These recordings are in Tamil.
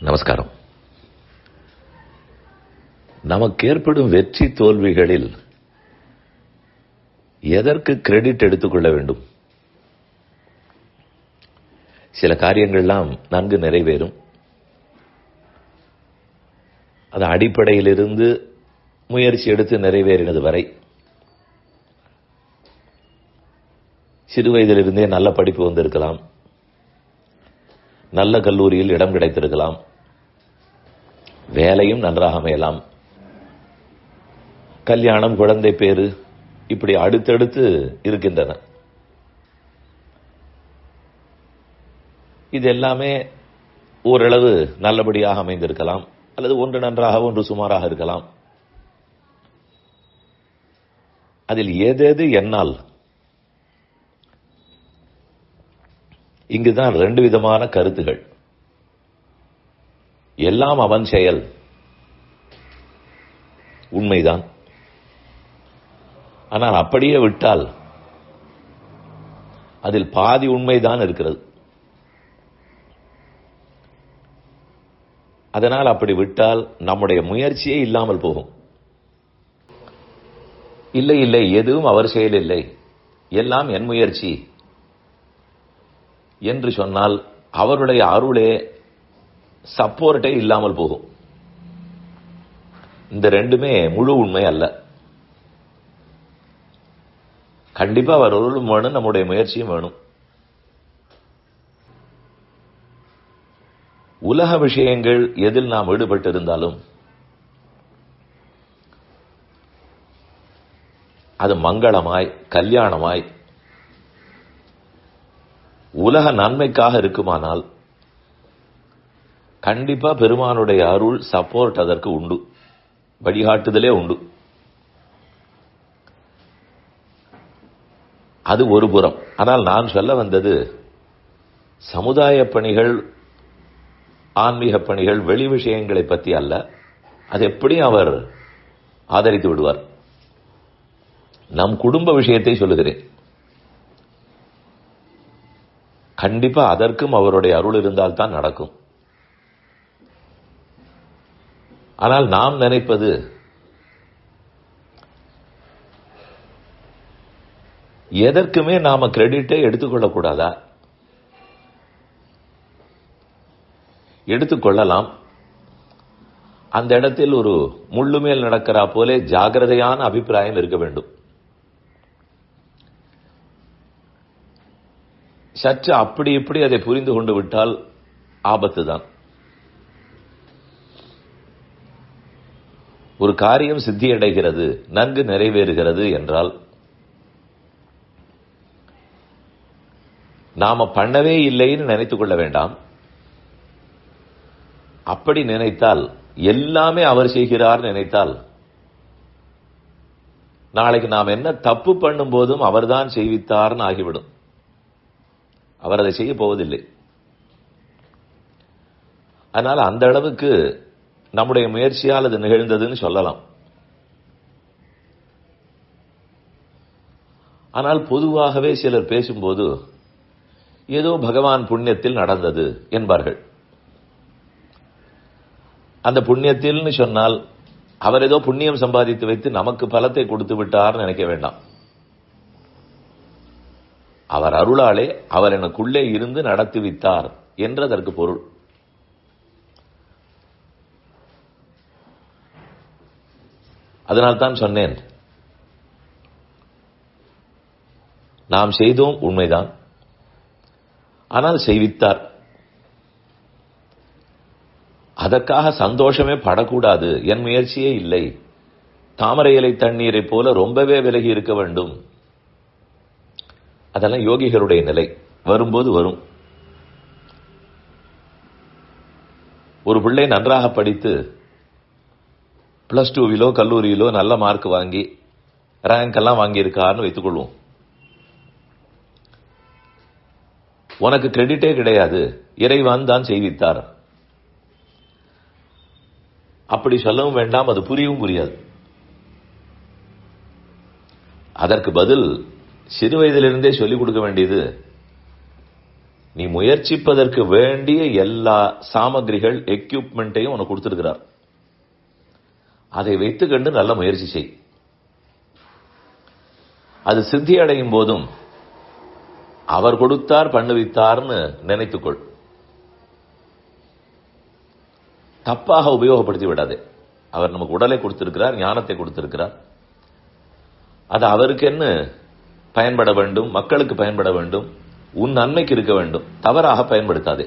நமஸ்காரம். நமக்கு ஏற்படும் வெற்றி தோல்விகளில் எதற்கு கிரெடிட் எடுத்துக்கொள்ள வேண்டும்? சில காரியங்கள்லாம் நன்கு நிறைவேறும். அது அடிப்படையிலிருந்து முயற்சி எடுத்து நிறைவேறினது வரை. சிறு வயதிலிருந்தே நல்ல படிப்பு வந்திருக்கலாம். நல்ல கல்லூரியில் இடம் கிடைத்திருக்கலாம். வேலையும் நன்றாக அமையலாம். கல்யாணம் குழந்தை பேரு இப்படி அடுத்தடுத்து இருக்கின்றன. இது எல்லாமே ஓரளவு நல்லபடியாக அமைந்திருக்கலாம். அல்லது ஒன்று நன்றாக ஒன்று சுமாராக இருக்கலாம். அதில் ஏதேது என்னால் இங்குதான் ரெண்டு விதமான கருத்துகள். எல்லாம் அவன் செயல். உண்மைதான். ஆனால் அப்படியே விட்டால் அதில் பாதி உண்மைதான் இருக்கிறது. அதனால் அப்படி விட்டால் நம்முடைய முயற்சியே இல்லாமல் போகும். இல்லை இல்லை எதுவும் அவர் செயல் இல்லை எல்லாம் என் முயற்சி. என்று சொன்னால் அவருடைய அருளே சப்போர்ட்டே இல்லாமல் போகும். இந்த ரெண்டுமே முழு உண்மை அல்ல. கண்டிப்பா அவர் அருளும் வேணும் நம்முடைய முயற்சியும் வேணும். உலக விஷயங்கள் எதில் நாம் ஈடுபட்டிருந்தாலும் அது மங்களமாய் கல்யாணமாய் உலக நன்மைக்காக இருக்குமானால் கண்டிப்பா பெருமானுடைய அருள் சப்போர்ட் அதற்கு உண்டு. வழிகாட்டுதலே உண்டு. அது ஒரு புறம். ஆனால் நான் சொல்ல வந்தது சமுதாய பணிகள் ஆன்மீக பணிகள் வெளி விஷயங்களை பற்றி அல்ல. அது எப்படி அவர் ஆதரித்து விடுவார்? நம் குடும்ப விஷயத்தை சொல்லுகிறேன். கண்டிப்பா அதற்கும் அவருடைய அருள் இருந்தால் தான் நடக்கும். ஆனால் நாம் நினைப்பது எதற்குமே நாம கிரெடிட்டை எடுத்துக்கொள்ளக்கூடாதா எடுத்துக்கொள்ளலாம் அந்த இடத்தில் ஒரு முள்ளுமேல் நடக்கிறா போலே ஜாகிரதையான அபிப்பிராயம் இருக்க வேண்டும். சற்று அப்படி இப்படி அதை புரிந்து கொண்டு விட்டால் ஆபத்து தான். ஒரு காரியம் சித்தியடைகிறது நன்கு நிறைவேறுகிறது என்றால் நாம பண்ணவே இல்லைன்னு நினைத்துக் கொள்ள வேண்டாம். அப்படி நினைத்தால் எல்லாமே அவர் செய்கிறார் நினைத்தால் நாளைக்கு நாம் என்ன தப்பு பண்ணும் போதும் அவர்தான் செய்வித்தார்னு ஆகிவிடும். அவர் அதை செய்ய போவதில்லை. அதனால் அந்த அளவுக்கு நம்முடைய முயற்சியால் அது நிகழ்ந்ததுன்னு சொல்லலாம். ஆனால் பொதுவாகவே சிலர் பேசும்போது ஏதோ பகவான் புண்ணியத்தில் நடந்தது என்பார்கள். அந்த புண்ணியத்தில்னு சொன்னால் அவர் ஏதோ புண்ணியம் சம்பாதித்து வைத்து நமக்கு பலத்தை கொடுத்து விட்டார் நினைக்க வேண்டாம். அவர் அருளாலே அவர் எனக்குள்ளே இருந்து நடத்தி வைத்தார் என்றதற்கு பொருள். அதனால்தான் சொன்னேன் நாம் செய்தோம் உண்மைதான். ஆனால் செய்வித்தார். அதற்காக சந்தோஷமே படக்கூடாது என் முயற்சியே இல்லை. தாமரை இலை தண்ணீரை போல ரொம்பவே விலகி இருக்க வேண்டும். அதெல்லாம் யோகிகளுடைய நிலை. வரும்போது வரும். ஒரு பிள்ளை நன்றாக படித்து பிளஸ் டூவிலோ கல்லூரியிலோ நல்ல மார்க் வாங்கி ரேங்க் எல்லாம் வாங்கியிருக்காருன்னு வைத்துக்கொள்வோம். உனக்கு கிரெடிட்டே கிடையாது. இறைவான் தான் செய்வித்தார் அப்படி சொல்லவும் வேண்டாம் அது புரியவும் புரியாது. அதற்கு பதில் சிறு வயதிலிருந்தே சொல்லிக் கொடுக்க வேண்டியது நீ முயற்சிப்பதற்கு வேண்டிய எல்லா சாமகிரிகள் எக்யூப்மெண்ட்டையும் உனக்கு கொடுத்திருக்கிறார். அதை வைத்துக்கொண்டு நல்ல முயற்சி செய். அது சித்தி அடையும் போதும் அவர் கொடுத்தார் பண்ணுவித்தார்னு நினைத்துக்கொள். தப்பாக உபயோகப்படுத்தி விடாதே. அவர் நமக்கு உடலை கொடுத்திருக்கிறார் ஞானத்தை கொடுத்திருக்கிறார். அது அவருக்கு என்ன பயன்பட வேண்டும் மக்களுக்கு பயன்பட வேண்டும் உன் நன்மைக்கு இருக்க வேண்டும் தவறாக பயன்படுத்தாதே.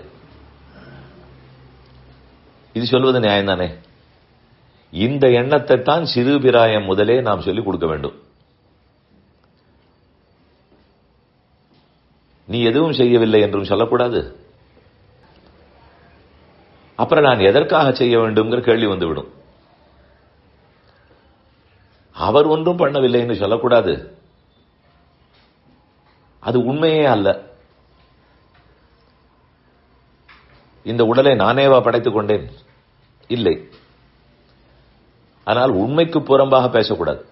இது சொல்வது நியாயம் தானே இந்த எண்ணத்தை தான் சிறு பிராயம் முதலே நாம் சொல்லிக் கொடுக்க வேண்டும். நீ எதுவும் செய்யவில்லை என்றும் சொல்லக்கூடாது. அப்புறம் நான் எதற்காக செய்ய வேண்டும்ங்கிற கேள்வி வந்துவிடும். அவர் ஒன்றும் பண்ணவில்லை என்று சொல்லக்கூடாது. அது உண்மையே அல்ல. இந்த உடலை நானேவா படைத்துக் கொண்டேன். இல்லை. ஆனால் உண்மைக்கு புறம்பாக பேசக்கூடாது.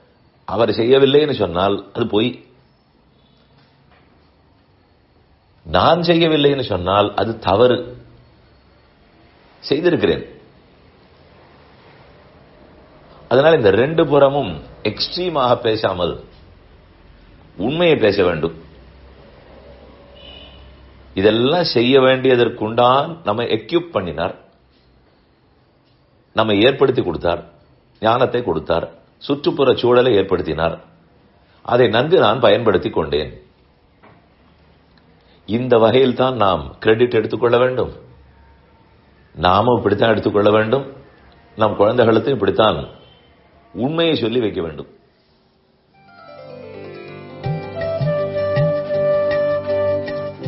அவர் செய்யவில்லைன்னு சொன்னால் அது பொய். நான் செய்யவில்லைன்னு சொன்னால் அது தவறு. செய்திருக்கிறேன். அதனால் இந்த ரெண்டு புறமும் எக்ஸ்ட்ரீமாக பேசாமல் உண்மையை பேச வேண்டும். இதெல்லாம் செய்ய வேண்டியதற்குண்டான் நம்ம எக்யூப் பண்ணினார். நம்ம ஏற்படுத்தி கொடுத்தார். ஞானத்தை கொடுத்தார். சுற்றுப்புற சூழலை ஏற்படுத்தினார். அதை நன்கு நான் பயன்படுத்தி கொண்டேன். இந்த வகையில் தான் நாம் கிரெடிட் எடுத்துக்கொள்ள வேண்டும். நாமும் இப்படித்தான் எடுத்துக்கொள்ள வேண்டும். நம் குழந்தைகளுக்கும் இப்படித்தான் உண்மையை சொல்லி வைக்க வேண்டும்.